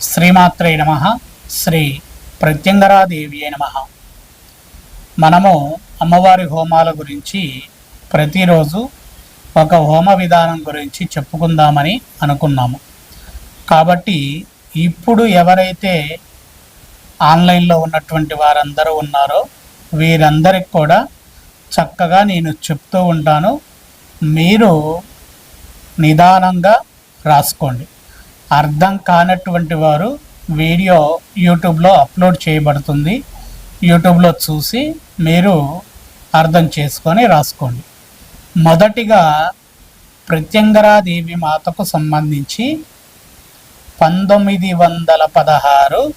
శ్రీమాత్రే నమ శ్రీ ప్రత్యంగరాదేవి నమ. మనము అమ్మవారి హోమాల గురించి ప్రతిరోజు ఒక హోమ విధానం గురించి చెప్పుకుందామని అనుకున్నాము. కాబట్టి ఇప్పుడు ఎవరైతే ఆన్లైన్లో ఉన్నటువంటి వారందరూ ఉన్నారో వీరందరికి కూడా చక్కగా నేను చెప్తూ ఉంటాను. మీరు నిదానంగా రాసుకోండి. అర్థం కానటువంటి వారు వీడియో యూట్యూబ్లో అప్లోడ్ చేయబడుతుంది. యూట్యూబ్లో చూసి మీరు అర్థం చేసుకొని రాసుకోండి. మొదటిగా ప్రత్యంగరాదేవి మాతకు సంబంధించి పంతొమ్మిది వందల పదహారు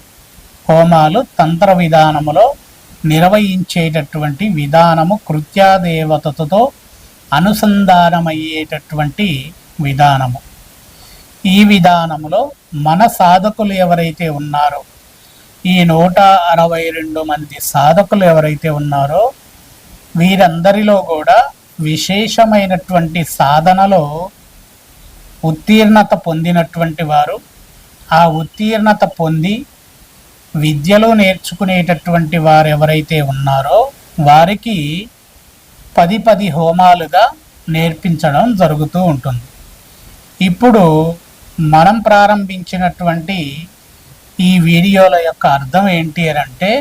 హోమాలు తంత్ర విధానములో నిర్వహించేటటువంటి విధానము కృత్యాదేవతతో అనుసంధానమయ్యేటటువంటి విధానము. ఈ విధానంలో మన సాధకులు ఎవరైతే ఉన్నారో ఈ నూట అరవై రెండు మంది సాధకులు ఎవరైతే ఉన్నారో వీరందరిలో కూడా విశేషమైనటువంటి సాధనలో ఉత్తీర్ణత పొందినటువంటి వారు ఆ ఉత్తీర్ణత పొంది విద్యలో నేర్చుకునేటటువంటి వారు ఎవరైతే ఉన్నారో వారికి పది పది హోమాలుగా నేర్పించడం జరుగుతూ ఉంటుంది. ఇప్పుడు మనం ప్రారంభించినటువంటి ఈ వీడియోల యొక్క అర్థం ఏంటి అని అంటే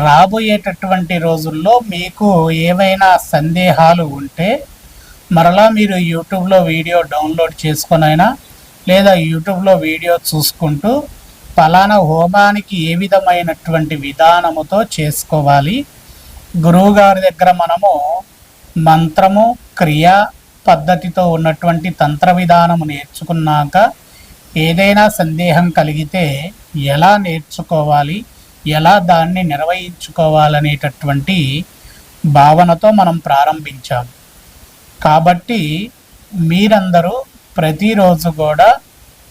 రాబోయేటటువంటి రోజుల్లో మీకు ఏవైనా సందేహాలు ఉంటే మరలా మీరు యూట్యూబ్లో వీడియో డౌన్లోడ్ చేసుకొనైనా లేదా యూట్యూబ్లో వీడియో చూసుకుంటూ ఫలానా హోమానికి ఏ విధమైనటువంటి విధానముతో చేసుకోవాలి. గురువుగారి దగ్గర మనము మంత్రము క్రియ పద్ధతితో ఉన్నటువంటి తంత్ర విధానము నేర్చుకున్నాక ఏదైనా సందేహం కలిగితే ఎలా నేర్చుకోవాలి ఎలా దాన్ని నిర్వహించుకోవాలనేటటువంటి భావనతో మనం ప్రారంభించాం. కాబట్టి మీరందరూ ప్రతిరోజు కూడా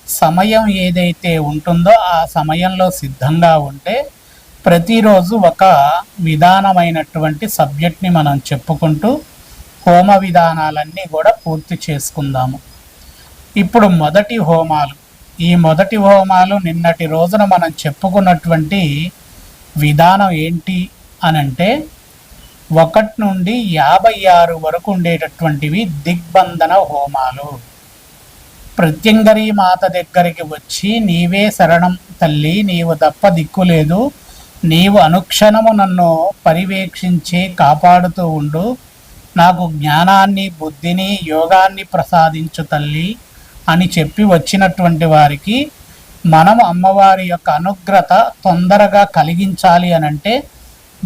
సమయం ఏదైతే ఉంటుందో ఆ సమయంలో సిద్ధంగా ఉంటే ప్రతిరోజు ఒక విధానమైనటువంటి సబ్జెక్ట్ని మనం చెప్పుకుంటూ హోమ విధానాలన్నీ కూడా పూర్తి చేసుకుందాము. ఇప్పుడు మొదటి హోమాలు. ఈ మొదటి హోమాలు నిన్నటి రోజున మనం చెప్పుకున్నటువంటి విధానం ఏంటి అనంటే ఒకటి నుండి యాభై ఆరు వరకు ఉండేటటువంటివి దిగ్బంధన హోమాలు. ప్రత్యంగరీ మాత దగ్గరికి వచ్చి నీవే శరణం తల్లి నీవు తప్ప దిక్కులేదు నీవు అనుక్షణము నన్ను పర్యవేక్షించి కాపాడుతూ ఉండు. నాకు జ్ఞానాన్ని బుద్ధిని యోగాన్ని ప్రసాదించు తల్లి అని చెప్పి వచ్చినటువంటి వారికి మనం అమ్మవారి యొక్క అనుగ్రత తొందరగా కలిగించాలి అని అంటే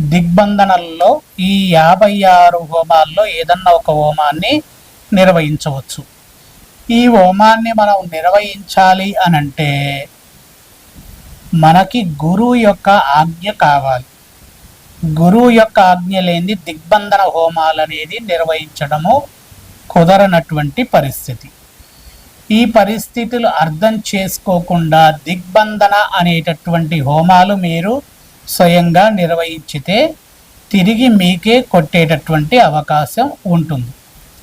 దిగ్బంధనల్లో ఈ యాభై ఆరు హోమాల్లో ఏదన్నా ఒక హోమాన్ని నిర్వహించవచ్చు. ఈ హోమాన్ని మనం నిర్వహించాలి అనంటే మనకి గురువు యొక్క ఆజ్ఞ కావాలి. గురువు యొక్క ఆజ్ఞ లేని దిగ్బంధన హోమాలు అనేది నిర్వహించడము కుదరనటువంటి పరిస్థితి. ఈ పరిస్థితులు అర్థం చేసుకోకుండా దిగ్బంధన అనేటటువంటి హోమాలు మీరు స్వయంగా నిర్వహించితే తిరిగి మీకే కొట్టేటటువంటి అవకాశం ఉంటుంది.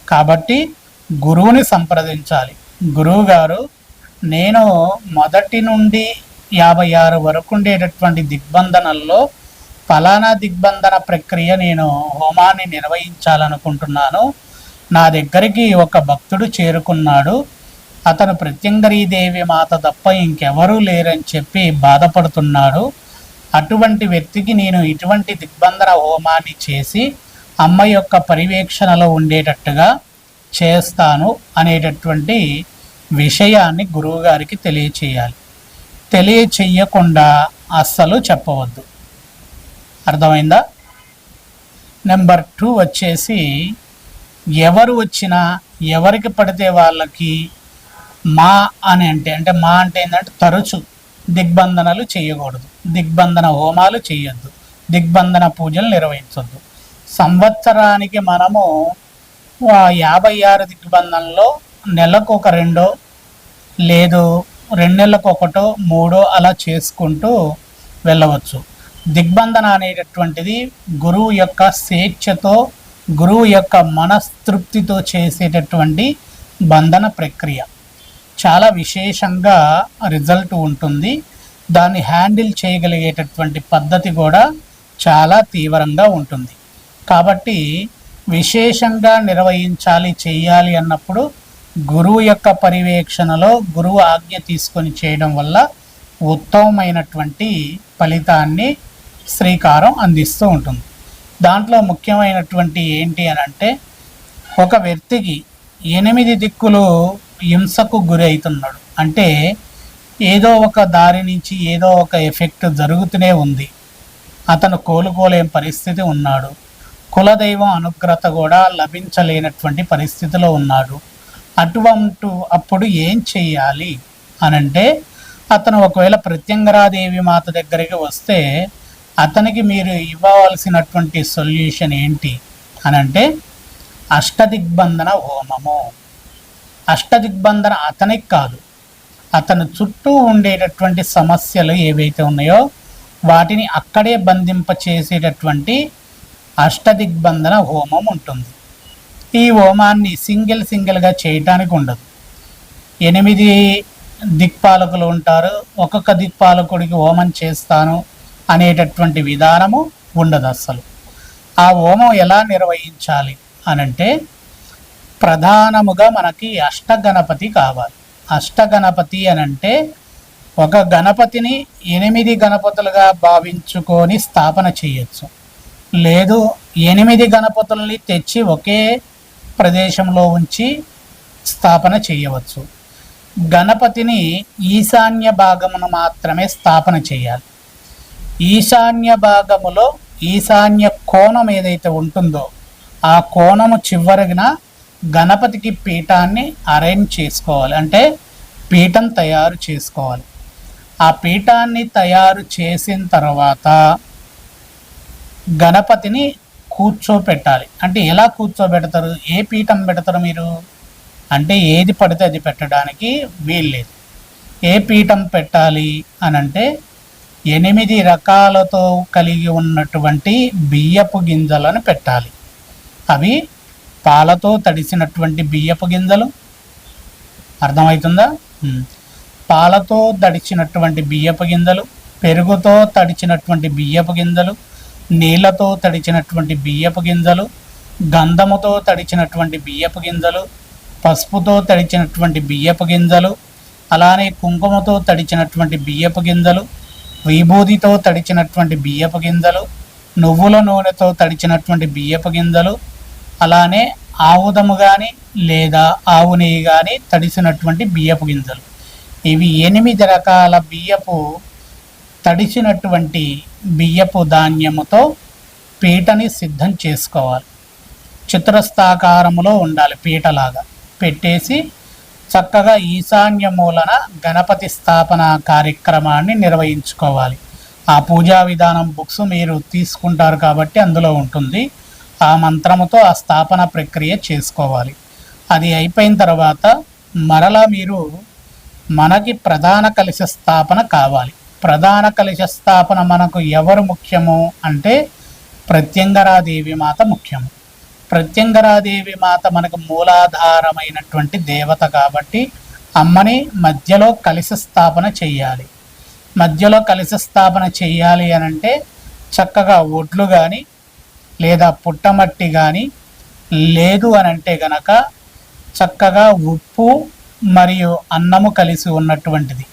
కాబట్టి గురువుని సంప్రదించాలి. గురువు గారు నేను మొదటి నుండి యాభై ఆరు వరకు ఉండేటటువంటి దిగ్బంధనల్లో ఫలానా దిగ్బంధన ప్రక్రియ నేను హోమాన్ని నిర్వహించాలనుకుంటున్నాను. నా దగ్గరికి ఒక భక్తుడు చేరుకున్నాడు. అతను ప్రత్యంగరీదేవి మాత తప్ప ఇంకెవరూ లేరని చెప్పి బాధపడుతున్నాడు. అటువంటి వ్యక్తికి నేను ఇటువంటి దిగ్బంధన హోమాన్ని చేసి అమ్మ యొక్క పర్యవేక్షణలో ఉండేటట్టుగా చేస్తాను అనేటటువంటి విషయాన్ని గురువుగారికి తెలియచేయాలి. తెలియచేయకుండా అస్సలు చెప్పవద్దు. అర్థమైందా? నెంబర్ టూ వచ్చేసి ఎవరు వచ్చినా ఎవరికి పడితే వాళ్ళకి మా అని అంటే అంటే మా అంటే ఏంటంటే తరచు దిగ్బంధనలు చేయకూడదు. దిగ్బంధన హోమాలు చేయొద్దు. దిగ్బంధన పూజలు నిర్వహించొద్దు. సంవత్సరానికి మనము యాభై ఆరు దిగ్బంధనలో నెలకు ఒక రెండో లేదు రెండు నెలలకు ఒకటో మూడో అలా చేసుకుంటూ వెళ్ళవచ్చు. దిగ్బంధన అనేటటువంటిది గురువు యొక్క స్వేచ్ఛతో గురువు యొక్క మనస్తృప్తితో చేసేటటువంటి బంధన ప్రక్రియ. చాలా విశేషంగా రిజల్ట్ ఉంటుంది. దాన్ని హ్యాండిల్ చేయగలిగేటటువంటి పద్ధతి కూడా చాలా తీవ్రంగా ఉంటుంది. కాబట్టి విశేషంగా నిర్వహించాలి చేయాలి అన్నప్పుడు గురువు యొక్క పర్యవేక్షణలో గురువు ఆజ్ఞ తీసుకొని చేయడం వల్ల ఉత్తమమైనటువంటి ఫలితాన్ని శ్రీకారం అందిస్తూ ఉంటుంది. దాంట్లో ముఖ్యమైనటువంటి ఏంటి అని అంటే ఒక వ్యక్తికి ఎనిమిది దిక్కులు హింసకు గురి అవుతున్నాడు అంటే ఏదో ఒక దారి నుంచి ఏదో ఒక ఎఫెక్ట్ జరుగుతూనే ఉంది. అతను కోలుకోలేని పరిస్థితి ఉన్నాడు. కులదైవం అనుగ్రత కూడా లభించలేనటువంటి పరిస్థితిలో ఉన్నాడు. అటువంటి అప్పుడు ఏం చేయాలి? అనంటే అతను ఒకవేళ ప్రత్యంగరాదేవి మాత దగ్గరికి వస్తే అతనికి మీరు ఇవ్వవలసినటువంటి సొల్యూషన్ ఏంటి అని అంటే అష్టదిగ్బంధన హోమము. అష్టదిగ్బంధన అతనికి కాదు. అతను చుట్టూ ఉండేటటువంటి సమస్యలు ఏవైతే ఉన్నాయో వాటిని అక్కడే బంధింప చేసేటటువంటి అష్టదిగ్బంధన హోమం ఉంటుంది. ఈ హోమాన్ని సింగిల్ సింగిల్గా చేయటానికి ఉండదు. ఎనిమిది దిక్పాలకులు ఉంటారు. ఒక్కొక్క దిక్పాలకుడికి హోమం చేస్తాను. అనేటటువంటి విధానము ఉండదు అస్సలు. ఆ హోమం ఎలా నిర్వహించాలి అనంటే ప్రధానముగా మనకి అష్టగణపతి కావాలి. అష్టగణపతి అనంటే ఒక గణపతిని ఎనిమిది గణపతులుగా భావించుకొని స్థాపన చేయొచ్చు. లేదు ఎనిమిది గణపతుల్ని తెచ్చి ఒకే ప్రదేశంలో ఉంచి స్థాపన చేయవచ్చు. గణపతిని ఈశాన్య భాగమును మాత్రమే స్థాపన చేయాలి. ఈశాన్య భాగములో ఈశాన్య కోణం ఏదైతే ఉంటుందో ఆ కోణము చివరిన గణపతికి పీఠాన్ని అరేంజ్ చేసుకోవాలి. అంటే పీఠం తయారు చేసుకోవాలి. ఆ పీఠాన్ని తయారు చేసిన తర్వాత గణపతిని కూర్చోపెట్టాలి. అంటే ఎలా కూర్చోబెడతారు? ఏ పీఠం పెడతారు మీరు? అంటే ఏది పడితే అది పెట్టడానికి వీల్లేదు ఏ పీఠం పెట్టాలి అని అంటే ఎనిమిది రకాలతో కలిగి ఉన్నటువంటి బియ్యపు గింజలను పెట్టాలి. అవి పాలతో తడిసినటువంటి బియ్యపు గింజలు. అర్థమవుతుందా? పాలతో తడిచినటువంటి బియ్యపు గింజలు పెరుగుతో తడిచినటువంటి బియ్యపు గింజలు నీళ్ళతో తడిచినటువంటి బియ్యపు గింజలు గంధముతో తడిచినటువంటి బియ్యపు గింజలు పసుపుతో తడిచినటువంటి బియ్యపు గింజలు అలానే కుంకుమతో తడిచినటువంటి బియ్యపు గింజలు విభూదితో తడిచినటువంటి బియ్యపు గింజలు నువ్వుల నూనెతో తడిచినటువంటి బియ్యపు గింజలు అలానే ఆవుదము కానీ లేదా ఆవు నెయ్యి కానీ తడిసినటువంటి బియ్యపు గింజలు. ఇవి ఎనిమిది రకాల బియ్యపు తడిచినటువంటి బియ్యపు ధాన్యముతో పీటని సిద్ధం చేసుకోవాలి. చతురస్థాకారములో ఉండాలి పీటలాగా. పెట్టేసి చక్కగా ఈశాన్య మూలన గణపతి స్థాపన కార్యక్రమాన్ని నిర్వహించుకోవాలి. ఆ పూజా విధానం బుక్స్ మీరు తీసుకుంటారు కాబట్టి అందులో ఉంటుంది. ఆ మంత్రముతో ఆ స్థాపన ప్రక్రియ చేసుకోవాలి. అది అయిపోయిన తర్వాత మరలా మీరు మనకి ప్రధాన కలశ స్థాపన కావాలి. ప్రధాన కలశ స్థాపన మనకు ఎవరు ముఖ్యము అంటే ప్రత్యంగరాదేవి మాత ముఖ్యము. ప్రత్యంగరాదేవి మాత మనకు మూలాధారమైనటువంటి దేవత కాబట్టి అమ్మని మధ్యలో కలిసి స్థాపన చెయ్యాలి. మధ్యలో కలిసి స్థాపన చెయ్యాలి అని అంటే చక్కగా ఒడ్లు కానీ లేదా పుట్టమట్టి కానీ లేదు అని అంటే గనక చక్కగా ఉప్పు మరియు అన్నము కలిసి ఉన్నటువంటిది.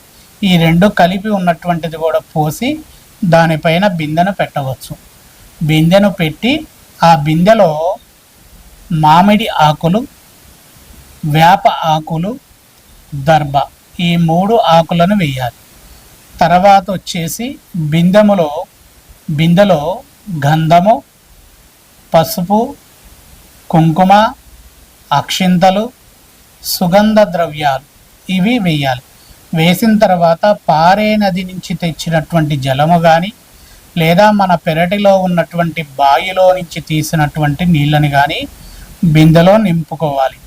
ఈ రెండు కలిపి ఉన్నటువంటిది కూడా పోసి దానిపైన బిందెను పెట్టవచ్చు. బిందెను పెట్టి ఆ బిందెలో మామిడి ఆకులు వేప ఆకులు దర్భ ఈ మూడు ఆకులను వేయాలి. తర్వాత వచ్చేసి బిందెములో బిందెలో గంధము పసుపు కుంకుమ అక్షింతలు సుగంధ ద్రవ్యాలు ఇవి వేయాలి. వేసిన తర్వాత పారే నది నుంచి తెచ్చినటువంటి జలము కానీ లేదా మన పెరటిలో ఉన్నటువంటి బావిలో నుంచి తీసినటువంటి నీళ్ళని కానీ బిందెలో నింపుకోవాలి.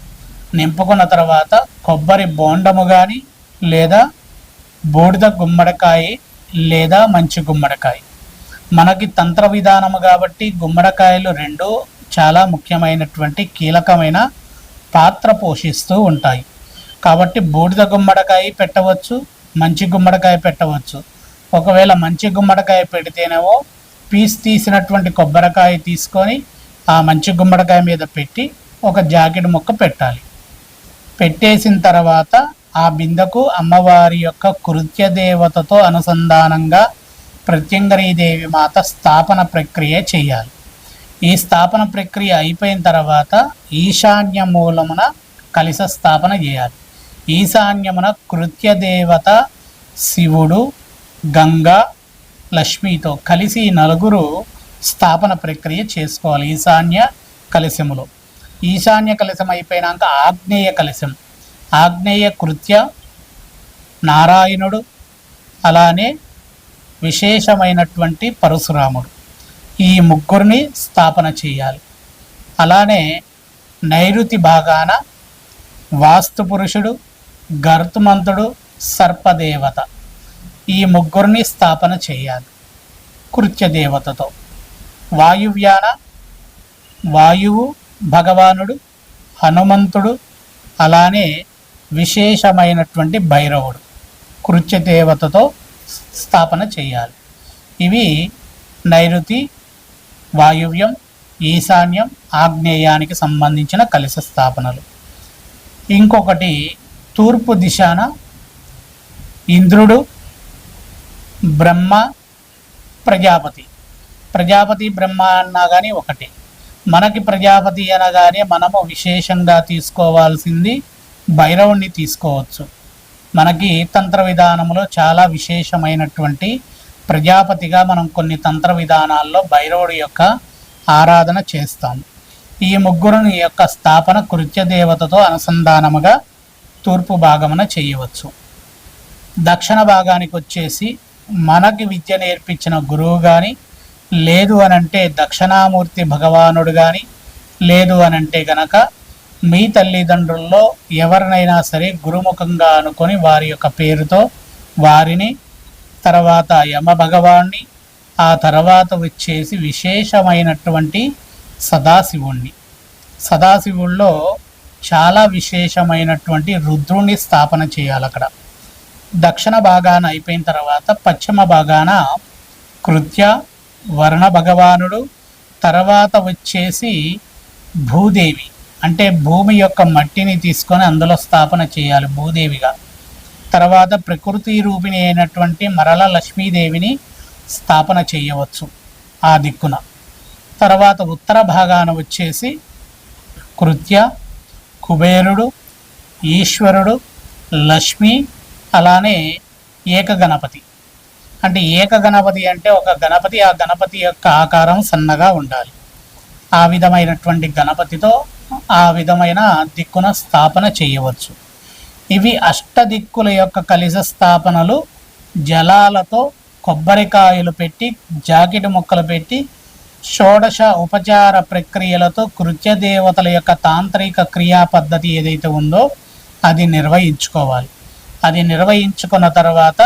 నింపుకున్న తర్వాత కొబ్బరి బోండము కానీ లేదా బూడిద గుమ్మడికాయ లేదా మంచి గుమ్మడికాయ. మనకి తంత్ర విధానము కాబట్టి గుమ్మడికాయలు రెండు చాలా ముఖ్యమైనటువంటి కీలకమైన పాత్ర పోషిస్తూ ఉంటాయి. కాబట్టి బూడిద గుమ్మడికాయ పెట్టవచ్చు మంచి గుమ్మడికాయ పెట్టవచ్చు. ఒకవేళ మంచి గుమ్మడికాయ పెడితేనేమో పీస్ తీసినటువంటి కొబ్బరికాయ తీసుకొని ఆ మంచి గుమ్మడికాయ మీద పెట్టి ఒక జాకెట్ ముక్క పెట్టాలి. పెట్టేసిన తర్వాత ఆ బిందెకు అమ్మవారి యొక్క కృత్య దేవతతో అనుసంధానంగా ప్రత్యంగరీదేవి మాత స్థాపన ప్రక్రియ చేయాలి. ఈ స్థాపన ప్రక్రియ అయిపోయిన తర్వాత ఈశాన్య మూలమున కలిస స్థాపన చేయాలి. ఈశాన్యమున కృత్య దేవత శివుడు గంగ లక్ష్మితో కలిసి నలుగురు స్థాపన ప్రక్రియ చేసుకోవాలి. ఈశాన్య కలశములో. ఈశాన్య కలశం అయిపోయినాక ఆగ్నేయ కలశం. ఆగ్నేయ కృత్య నారాయణుడు అలానే విశేషమైనటువంటి పరశురాముడు. ఈ ముగ్గురిని స్థాపన చేయాలి. అలానే నైరుతి భాగాన వాస్తు పురుషుడు గర్తుమంతుడు సర్పదేవత. ఈ ముగ్గురిని స్థాపన చేయాలి కృత్యదేవతతో వాయువ్యాన వాయువు భగవానుడు హనుమంతుడు అలానే విశేషమైనటువంటి భైరవుడు కృత్యదేవతతో స్థాపన చేయాలి. ఇవి నైరుతి వాయువ్యం ఈశాన్యం ఆగ్నేయానికి సంబంధించిన కలిసి స్థాపనలు. ఇంకొకటి తూర్పు దిశాన ఇంద్రుడు బ్రహ్మ ప్రజాపతి. ప్రజాపతి బ్రహ్మ అన్నా కానీ ఒకటి. మనకి ప్రజాపతి అనగానే మనము విశేషంగా తీసుకోవాల్సింది భైరవుణ్ణి తీసుకోవచ్చు. మనకి తంత్ర విధానంలో చాలా విశేషమైనటువంటి ప్రజాపతిగా మనం కొన్ని తంత్ర విధానాల్లో భైరవుడి యొక్క ఆరాధన చేస్తాం. ఈ ముగ్గురుని యొక్క స్థాపన కృత్య దేవతతో అనుసంధానముగా తూర్పు భాగమున చేయవచ్చు. దక్షిణ భాగానికి వచ్చేసి మనకి విద్య నేర్పించిన గురువు కానీ లేదు అనంటే దక్షిణామూర్తి భగవానుడు కానీ లేదు అనంటే గనక మీ తల్లిదండ్రుల్లో ఎవరినైనా సరే గురుముఖంగా అనుకొని వారి యొక్క పేరుతో వారిని తర్వాత యమ భగవాన్ని ఆ తర్వాత వచ్చేసి విశేషమైనటువంటి సదాశివుణ్ణి. సదాశివుల్లో చాలా విశేషమైనటువంటి రుద్రుణ్ణి స్థాపన చేయాలి అక్కడ. దక్షిణ భాగాన అయిపోయిన తర్వాత పశ్చిమ భాగాన కృత్య వర్ణ భగవానుడు తర్వాత వచ్చేసి భూదేవి. అంటే భూమి యొక్క మట్టిని తీసుకొని అందులో స్థాపన చేయాలి భూదేవిగా. తర్వాత ప్రకృతి రూపిణి అయినటువంటి మరల లక్ష్మీదేవిని స్థాపన చేయవచ్చు ఆ దిక్కున. తర్వాత ఉత్తర భాగాన వచ్చేసి కృత్య కుబేరుడు ఈశ్వరుడు లక్ష్మి అలానే ఏకగణపతి. అంటే ఏక గణపతి అంటే ఒక గణపతి ఆ గణపతి యొక్క ఆకారం సన్నగా ఉండాలి. ఆ విధమైనటువంటి గణపతితో ఆ విధమైన దిక్కున స్థాపన చేయవచ్చు. ఇవి అష్టదిక్కుల యొక్క కలిస స్థాపనలు. జలాలతో కొబ్బరికాయలు పెట్టి జాకెట్ ముక్కలు పెట్టి షోడశ ఉపచార ప్రక్రియలతో కృత్య దేవతల యొక్క తాంత్రిక క్రియా పద్ధతి ఏదైతే ఉందో అది నిర్వహించుకోవాలి. అది నిర్వహించుకున్న తర్వాత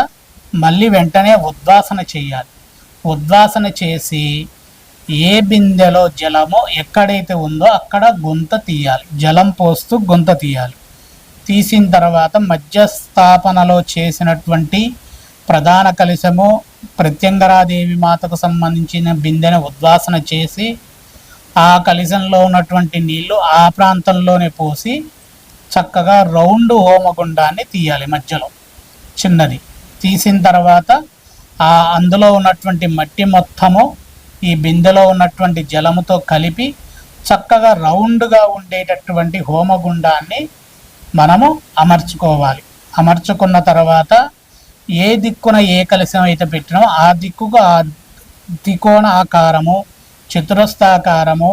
మళ్ళీ వెంటనే ఉద్వాసన చేయాలి. ఉద్వాసన చేసి ఏ బిందెలో జలము ఎక్కడైతే ఉందో అక్కడ గుంత తీయాలి. జలం పోస్తూ గుంత తీయాలి. తీసిన తర్వాత మధ్యస్థాపనలో చేసినటువంటి ప్రధాన కలశము ప్రత్యంగరాదేవి మాతకు సంబంధించిన బిందెను ఉద్వాసన చేసి ఆ కలశంలో ఉన్నటువంటి నీళ్ళు ఆ ప్రాంతంలోనే పోసి చక్కగా రౌండ్ హోమగుండాన్ని తీయాలి మధ్యలో. చిన్నది. తీసిన తర్వాత ఆ అందులో ఉన్నటువంటి మట్టి మొత్తము ఈ బిందెలో ఉన్నటువంటి జలముతో కలిపి చక్కగా రౌండ్గా ఉండేటటువంటి హోమగుండాన్ని మనము అమర్చుకోవాలి. అమర్చుకున్న తర్వాత ఏ దిక్కున ఏ కలశం అయితే పెట్టినో ఆ దిక్కుకు ఆ త్రికోణ ఆకారము చతురస్థాకారము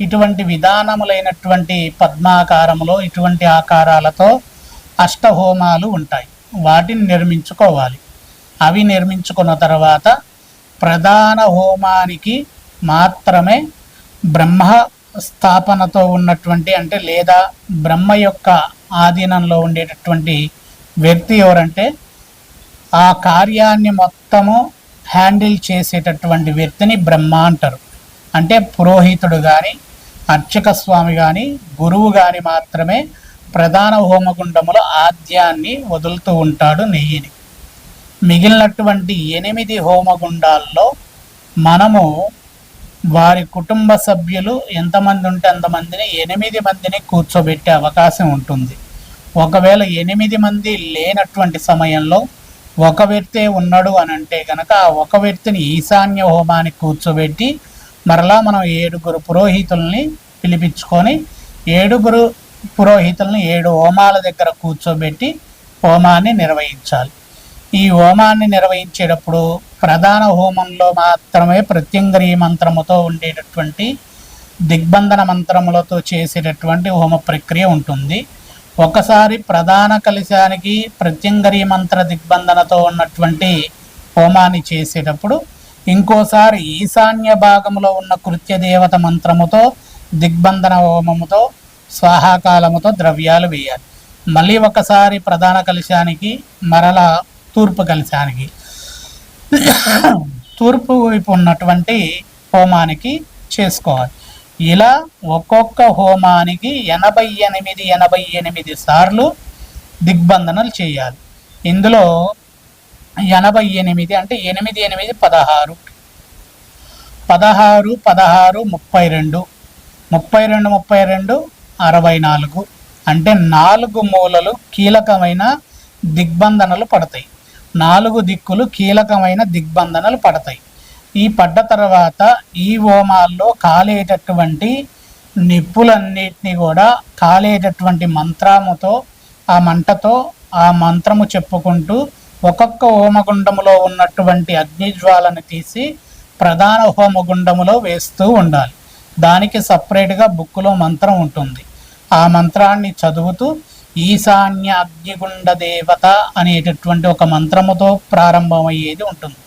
ఇటువంటి విధానములైనటువంటి పద్మాకారములో ఇటువంటి ఆకారాలతో అష్టహోమాలు ఉంటాయి. వాటిని నిర్మించుకోవాలి. అవి నిర్మించుకున్న తర్వాత ప్రధాన హోమానికి మాత్రమే బ్రహ్మ స్థాపనతో ఉన్నటువంటి అంటే లేదా బ్రహ్మ యొక్క ఆధీనంలో ఉండేటటువంటి వ్యక్తి ఎవరంటే ఆ కార్యాన్ని మొత్తము హ్యాండిల్ చేసేటటువంటి వ్యక్తిని బ్రహ్మ అంటారు. అంటే పురోహితుడు కానీ అర్చక స్వామి కానీ గురువు కానీ మాత్రమే ప్రధాన హోమగుండములో ఆద్యాన్ని వదులుతూ ఉంటాడు నెయ్యిని. మిగిలినటువంటి ఎనిమిది హోమగుండాల్లో మనము వారి కుటుంబ సభ్యులు ఎంతమంది ఉంటే అంతమందిని ఎనిమిది మందిని కూర్చోబెట్టే అవకాశం ఉంటుంది. ఒకవేళ ఎనిమిది మంది లేనటువంటి సమయంలో ఒక వ్యక్తే ఉన్నాడు అని అంటే కనుక ఆ ఒక వ్యక్తిని ఈశాన్య హోమానికి కూర్చోబెట్టి మరలా మనం ఏడుగురు పురోహితుల్ని పిలిపించుకొని ఏడుగురు పురోహితులను ఏడు హోమాల దగ్గర కూర్చోబెట్టి హోమాన్ని నిర్వహించాలి. ఈ హోమాన్ని నిర్వహించేటప్పుడు ప్రధాన హోమంలో మాత్రమే ప్రత్యంగరీ మంత్రముతో ఉండేటటువంటి దిగ్బంధన మంత్రములతో చేసేటటువంటి హోమ ప్రక్రియ ఉంటుంది. ఒకసారి ప్రధాన కలశానికి ప్రత్యంగరీ మంత్ర దిగ్బంధనతో ఉన్నటువంటి హోమాన్ని చేసేటప్పుడు ఇంకోసారి ఈశాన్య భాగంలో ఉన్న కృత్యదేవత మంత్రముతో దిగ్బంధన హోమముతో స్వాహాకాలముతో ద్రవ్యాలు వేయాలి. మళ్ళీ ఒకసారి ప్రధాన కలశానికి మరల తూర్పు కలశానికి. తూర్పు వైపు ఉన్నటువంటి హోమానికి చేసుకోవాలి. ఇలా ఒక్కొక్క హోమానికి ఎనభై ఎనిమిది ఎనభై ఎనిమిది సార్లు దిగ్బంధనలు చేయాలి. ఇందులో ఎనభై ఎనిమిది అంటే ఎనిమిది ఎనిమిది పదహారు. పదహారు పదహారు ముప్పై రెండు. ముప్పై రెండు ముప్పై రెండు అరవై నాలుగు. అంటే నాలుగు మూలలు కీలకమైన దిగ్బంధనలు పడతాయి. నాలుగు దిక్కులు కీలకమైన దిగ్బంధనలు పడతాయి. ఈ పడ్డ తర్వాత ఈ హోమాల్లో కాలేటటువంటి నిప్పులన్నిటినీ కూడా కాలేటటువంటి మంత్రముతో ఆ మంటతో ఆ మంత్రము చెప్పుకుంటూ ఒక్కొక్క హోమగుండములో ఉన్నటువంటి అగ్నిజ్వాలను తీసి ప్రధాన హోమగుండములో వేస్తూ ఉండాలి. దానికి సపరేట్గా బుక్లో మంత్రం ఉంటుంది. ఆ మంత్రాన్ని చదువుతూ ఈశాన్య అగ్నిగుండ దేవత అనేటటువంటి ఒక మంత్రముతో ప్రారంభమయ్యేది ఉంటుంది.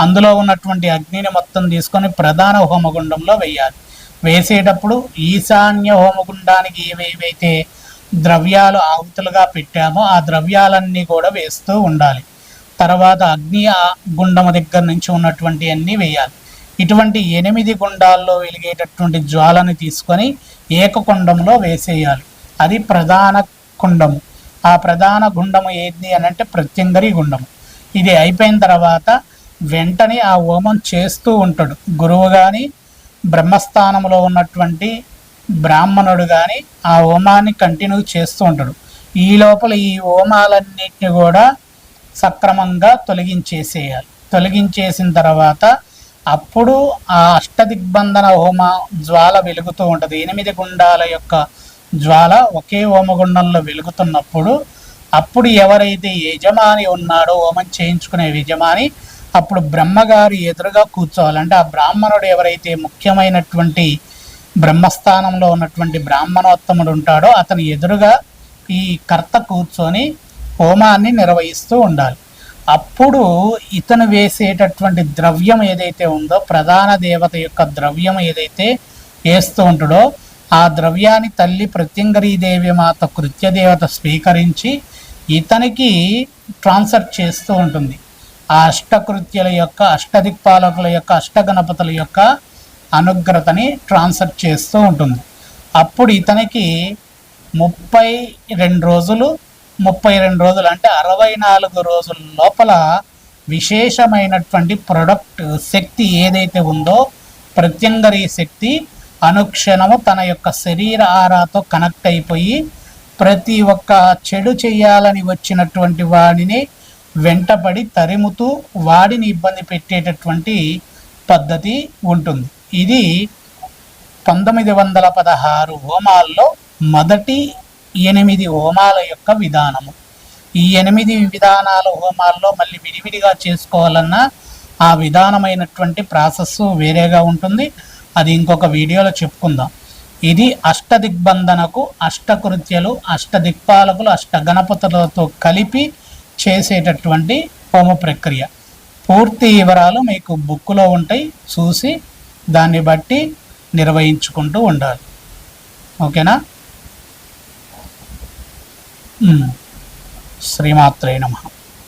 అందులో ఉన్నటువంటి అగ్నిని మొత్తం తీసుకొని ప్రధాన హోమగుండంలో వేయాలి. వేసేటప్పుడు ఈశాన్య హోమగుండానికి ఏవేవైతే ద్రవ్యాలు ఆహుతులుగా పెట్టామో ఆ ద్రవ్యాలన్నీ కూడా వేస్తూ ఉండాలి. తర్వాత అగ్ని గుండము దగ్గర నుంచి ఉన్నటువంటి అన్నీ వేయాలి. ఇటువంటి ఎనిమిది గుండాల్లో వెలిగేటటువంటి జ్వాలను తీసుకొని ఏకకుండంలో వేసేయాలి. అది ప్రధాన కుండము. ఆ ప్రధాన గుండము ఏది అని అంటే ప్రత్యంగరి గుండము. ఇది అయిపోయిన తర్వాత వెంటనే ఆ హోమం చేస్తూ ఉంటాడు. గురువు కానీ బ్రహ్మస్థానంలో ఉన్నటువంటి బ్రాహ్మణుడు కానీ ఆ హోమాన్ని కంటిన్యూ చేస్తూ ఉంటాడు. ఈ లోపల ఈ హోమాలన్నింటినీ కూడా సక్రమంగా తొలగించేసేయాలి. తొలగించేసిన తర్వాత అప్పుడు ఆ అష్టదిగ్బంధన హోమ జ్వాల వెలుగుతూ ఉంటుంది. ఎనిమిది గుండాల యొక్క జ్వాల ఒకే హోమగుండంలో వెలుగుతున్నప్పుడు అప్పుడు ఎవరైతే యజమాని ఉన్నాడో హోమం చేయించుకునే యజమాని అప్పుడు బ్రహ్మగారి ఎదురుగా కూర్చోవాలంటే ఆ బ్రాహ్మణుడు ఎవరైతే ముఖ్యమైనటువంటి బ్రహ్మస్థానంలో ఉన్నటువంటి బ్రాహ్మణోత్తముడు ఉంటాడో అతని ఎదురుగా ఈ కర్త కూర్చొని హోమాన్ని నిర్వహిస్తూ ఉండాలి. అప్పుడు ఇతను వేసేటటువంటి ద్రవ్యం ఏదైతే ఉందో ప్రధాన దేవత యొక్క ద్రవ్యం ఏదైతే వేస్తూ ఉంటాడో ఆ ద్రవ్యాన్ని తల్లి ప్రత్యంగరీదేవి మాత కృత్యదేవత స్వీకరించి ఇతనికి ట్రాన్స్ఫర్ చేస్తూ ఉంటుంది. ఆ అష్టకృత్యుల యొక్క అష్టదిక్పాలకుల యొక్క అష్టగణపతుల యొక్క అనుగ్రతని ట్రాన్స్ఫర్ చేస్తూ ఉంటుంది. అప్పుడు ఇతనికి ముప్పై రెండు రోజులు ముప్పై రెండు రోజులు అంటే అరవై నాలుగు రోజుల లోపల విశేషమైనటువంటి ప్రొడక్ట్ శక్తి ఏదైతే ఉందో ప్రత్యంగరీ శక్తి అనుక్షణము తన యొక్క శరీర ఆరాతో కనెక్ట్ అయిపోయి ప్రతి ఒక్క చెడు చేయాలని వచ్చినటువంటి వాడిని వెంటబడి తరిముతూ వాడిని ఇబ్బంది పెట్టేటటువంటి పద్ధతి ఉంటుంది. ఇది పంతొమ్మిది వందల పదహారు హోమాల్లో మొదటి ఎనిమిది హోమాల యొక్క విధానము. ఈ ఎనిమిది విధానాల హోమాల్లో మళ్ళీ విడివిడిగా చేసుకోవాలన్నా ఆ విధానమైనటువంటి ప్రాసెస్ వేరేగా ఉంటుంది. అది ఇంకొక వీడియోలో చెప్పుకుందాం. ఇది అష్టదిగ్బంధనకు అష్టకృత్యలు అష్టదిక్పాలకులు అష్టగణపతులతో కలిపి చేసేటటువంటి హోమ ప్రక్రియ. పూర్తి వివరాలు మీకు బుక్లో ఉంటాయి. చూసి దాన్ని బట్టి నిర్వహించుకుంటూ ఉండాలి. ఓకేనా? శ్రీమాత్రే నమ.